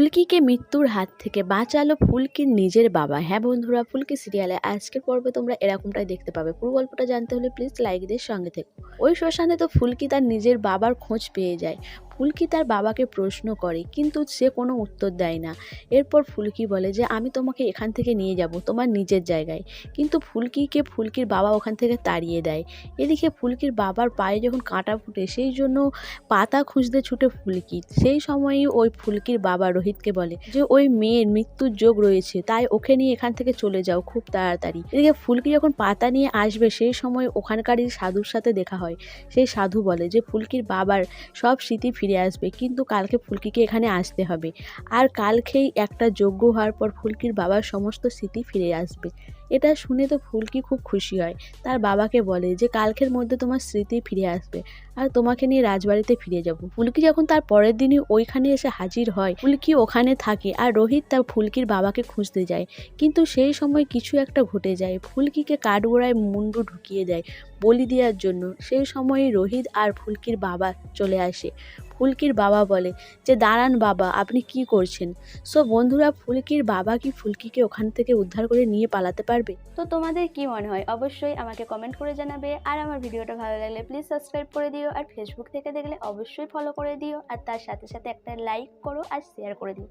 ফুলকিকে মৃত্যুর হাত থেকে বাঁচালো ফুলকির নিজের বাবা। হ্যাঁ বন্ধুরা, ফুলকি সিরিয়ালে আজকের পর্বে তোমরা এরকমটাই দেখতে পাবে। পুরো গল্পটা জানতে হলে প্লিজ লাইক দিয়ে সঙ্গে থেকো। ওই শ্মশানে তো ফুলকি তার নিজের বাবার খোঁজ পেয়ে যায়। ফুলকি তার বাবাকে প্রশ্ন করে, কিন্তু সে কোনো উত্তর দেয় না। এরপর ফুলকি বলে যে, আমি তোমাকে এখান থেকে নিয়ে যাব, তোমার নিজের জায়গায়। কিন্তু ফুলকিকে ফুলকির বাবা ওখান থেকে তাড়িয়ে দেয়। এদিকে ফুলকির বাবার পায়ে যখন কাঁটা ফুটে, সেই জন্য পাতা খুঁজতে ছুটে ফুলকি। সেই সময়ই ওই ফুলকির বাবা রোহিতকে বলে যে, ওই মেয়ের মৃত্যুর যোগ রয়েছে, তাই ওকে নিয়ে এখান থেকে চলে যাও খুব তাড়াতাড়ি। এদিকে ফুলকি যখন পাতা নিয়ে আসবে, সেই সময় ওখানকারই সাধুর সাথে দেখা হয়। সেই সাধু বলে যে, ফুলকির বাবার সব স্মৃতি ফিরে আসবে, কিন্তু কালকে ফুলকিকে এখানে আসতে হবে। আর কালকেই একটা যজ্ঞ হওয়ার পর ফুলকির বাবার সমস্ত স্মৃতি ফিরে আসবে। এটা শুনে তো ফুলকি খুব খুশি হয়। তার বাবাকে বলে যে, কালকের মধ্যে তোমার স্মৃতি ফিরে আসবে। আর তোমাকে নিয়ে রাজবাড়িতে ফিরে যাব। ফুলকি যখন তার পরের দিনই ওইখানে এসে হাজির হয় ফুলকি ওখানে থাকে আর রোহিত তার ফুলকির বাবাকে খুঁজতে যায়। কিন্তু সেই সময় কিছু একটা ঘটে যায়। ফুলকিকে কাঠগোড়ায় মুন্ডু ঢুকিয়ে দেয় বলি দেওয়ার জন্য। সেই সময় রোহিত আর ফুলকির বাবা চলে আসে। ফুলকির বাবা বলে, যে দাঁড়ান বাবা, আপনি কি করছেন? সো বন্ধুরা, ফুলকির বাবা কি ফুলকিকে ওখান থেকে উদ্ধার করে নিয়ে পালাতে পারবে? তো তোমাদের কি মনে হয়? অবশ্যই আমাকে কমেন্ট করে জানাবে। আর আমার ভিডিওটা ভালো লাগলে প্লিজ সাবস্ক্রাইব করে দিও। আর ফেসবুক থেকে দেখলে অবশ্যই ফলো করে দিও। আর তার সাথে সাথে একটা লাইক করো আর শেয়ার করে দিও।